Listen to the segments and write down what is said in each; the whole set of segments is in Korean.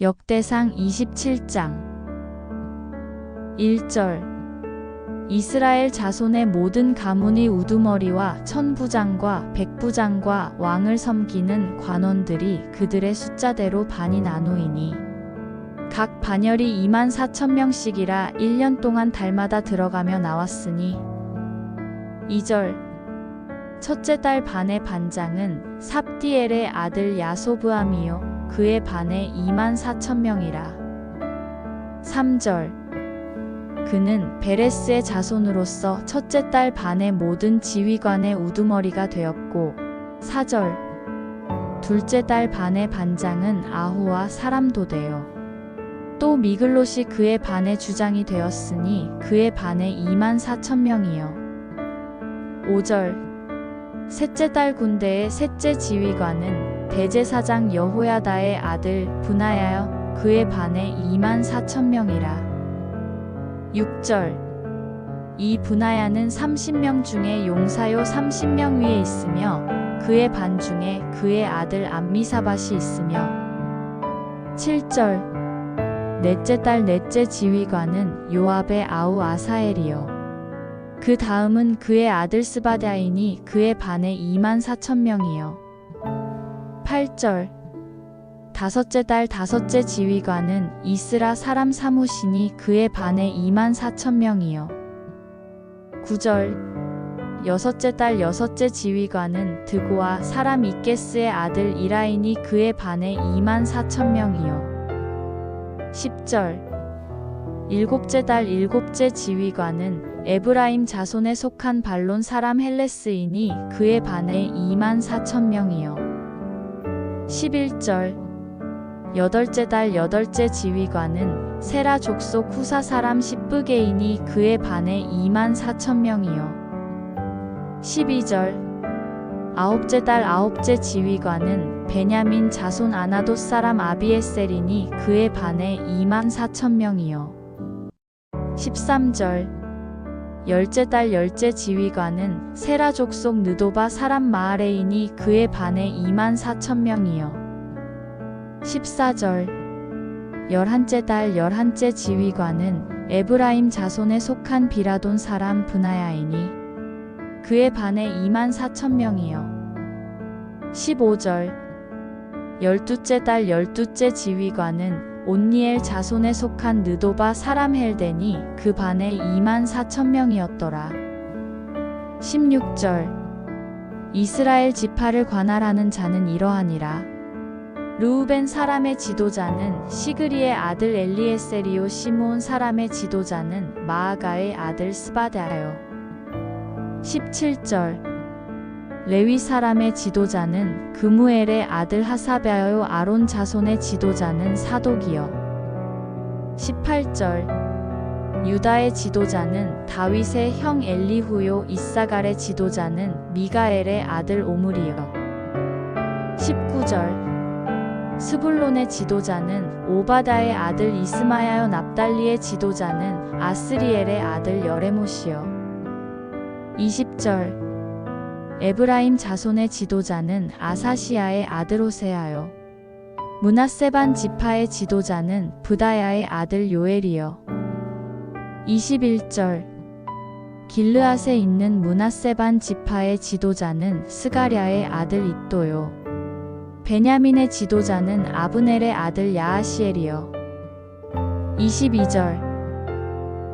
역대상 27장. 1절. 이스라엘 자손의 모든 가문의 우두머리와 천부장과 백부장과 왕을 섬기는 관원들이 그들의 숫자대로 반이 나누이니 각 반열이 2만 4천 명씩이라 1년 동안 달마다 들어가며 나왔으니 2절. 첫째 달 반의 반장은 삽디엘의 아들 야소브암이요 그의 반에 2만 4천 명이라. 3절. 그는 베레스의 자손으로서 첫째 달 반의 모든 지휘관의 우두머리가 되었고 4절. 둘째 달 반의 반장은 아후와 사람도 되어 또 미글롯이 그의 반의 주장이 되었으니 그의 반에 2만 4천 명이요. 5절. 셋째 달 군대의 셋째 지휘관은 대제사장 여호야다의 아들 분하야여 그의 반에 2만 4천 명이라. 6절. 이 분하야는 30명 중에 용사요 30명 위에 있으며 그의 반 중에 그의 아들 암미사밭이 있으며. 7절. 넷째 달 넷째 지휘관은 요압의 아우 아사엘이요. 그 다음은 그의 아들 스바다이니 그의 반에 2만 4천 명이요 8절 다섯째 달 다섯째 지휘관은 이스라 사람 사무시니 그의 반에 2만 4천 명이요. 9절 여섯째 달 여섯째 지휘관은 드고와 사람 이게스의 아들 이라인이 그의 반에 2만 4천 명이요. 10절 일곱째 달 일곱째 지휘관은 에브라임 자손에 속한 발론 사람 헬레스이니 그의 반에 2만 4천 명이요. 11절 여덟째 달 여덟째 지휘관은 세라 족속 후사 사람 십부게인이 그의 반에 2만 4천 명이요. 12절 아홉째 달 아홉째 지휘관은 베냐민 자손 아나돗 사람 아비에셀이니 그의 반에 2만 4천 명이요. 13절 열째 달 열째 지휘관은 세라 족 속 느도바 사람 마아레이니 그의 반에 2만 4천 명이요. 14절 열한째 달 열한째 지휘관은 에브라임 자손에 속한 비라돈 사람 브나야이니 그의 반에 2만 4천 명이요. 15절 열두째 달 열두째 지휘관은 온니엘 자손에 속한 느도바 사람 헬데니 그 반에 2만 4천 명이었더라. 16절 이스라엘 지파를 관할하는 자는 이러하니라. 루우벤 사람의 지도자는 시그리의 아들 엘리에세리오 시므온 사람의 지도자는 마아가의 아들 스바다요. 17절 레위 사람의 지도자는 그무엘의 아들 하사베요 아론 자손의 지도자는 사독이요. 18절 유다의 지도자는 다윗의 형 엘리후요 이사갈의 지도자는 미가엘의 아들 오므리요. 19절 스불론의 지도자는 오바다의 아들 이스마야요 납달리의 지도자는 아스리엘의 아들 여레못이요. 20절 에브라임 자손의 지도자는 아사시아의 아들 오세아요. 문하세반 지파의 지도자는 부다야의 아들 요엘이요. 21절 길르앗에 있는 문하세반 지파의 지도자는 스가랴의 아들 이또요. 베냐민의 지도자는 아브넬의 아들 야하시엘이요. 22절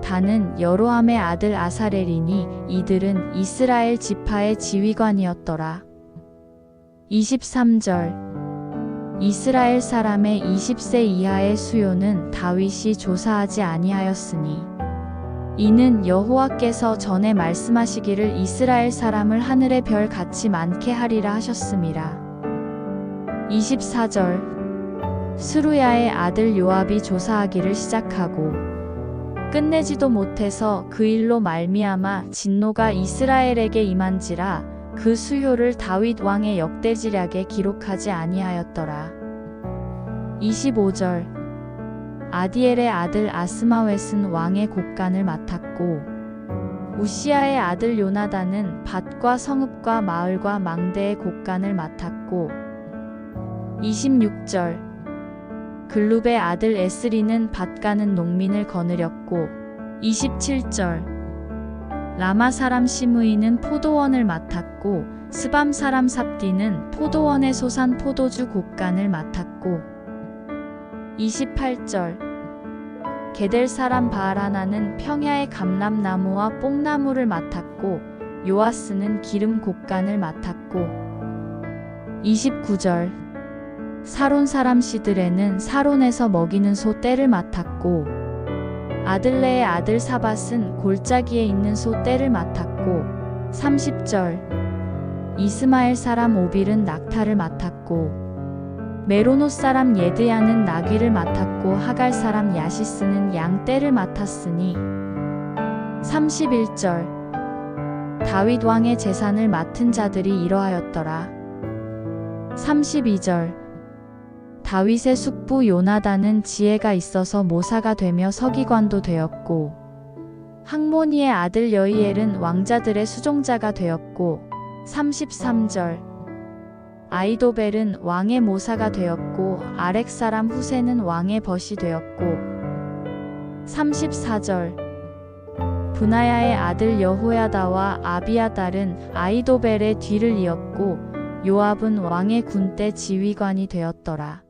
다는 여로함의 아들 아사렐이니 이들은 이스라엘 지파의 지휘관이었더라. 23절 이스라엘 사람의 20세 이하의 수요는 다윗이 조사하지 아니하였으니 이는 여호와께서 전에 말씀하시기를 이스라엘 사람을 하늘의 별 같이 많게 하리라 하셨음이라. 24절 스루야의 아들 요압이 조사하기를 시작하고 끝내지도 못해서 그 일로 말미암아 진노가 이스라엘에게 임한지라 그 수효를 다윗 왕의 역대지략에 기록하지 아니하였더라. 25절 아디엘의 아들 아스마웻은 왕의 곡간을 맡았고 우시아의 아들 요나단은 밭과 성읍과 마을과 망대의 곡간을 맡았고 26절 글룹의 아들 에스리는 밭 가는 농민을 거느렸고 27절. 라마 사람 시므이는 포도원을 맡았고 스밤 사람 삽디는 포도원의 소산 포도주 곡간을 맡았고 28절. 게델 사람 바알하나는 평야의 감람나무와 뽕나무를 맡았고 요아스는 기름 곡간을 맡았고 29절 사론 사람 시드레는 사론에서 먹이는 소 떼를 맡았고 아들레의 아들 사밧은 골짜기에 있는 소 떼를 맡았고 30절 이스마엘 사람 오빌은 낙타를 맡았고 메로노 사람 예드야는 나귀를 맡았고 하갈 사람 야시스는 양 떼를 맡았으니 31절 다윗 왕의 재산을 맡은 자들이 이러하였더라. 32절 다윗의 숙부 요나단은 지혜가 있어서 모사가 되며 서기관도 되었고 항모니의 아들 여이엘은 왕자들의 수종자가 되었고 33절 아이도벨은 왕의 모사가 되었고 아렉 사람 후세는 왕의 벗이 되었고 34절 분하야의 아들 여호야다와 아비아달은 아이도벨의 뒤를 이었고 요압은 왕의 군대 지휘관이 되었더라.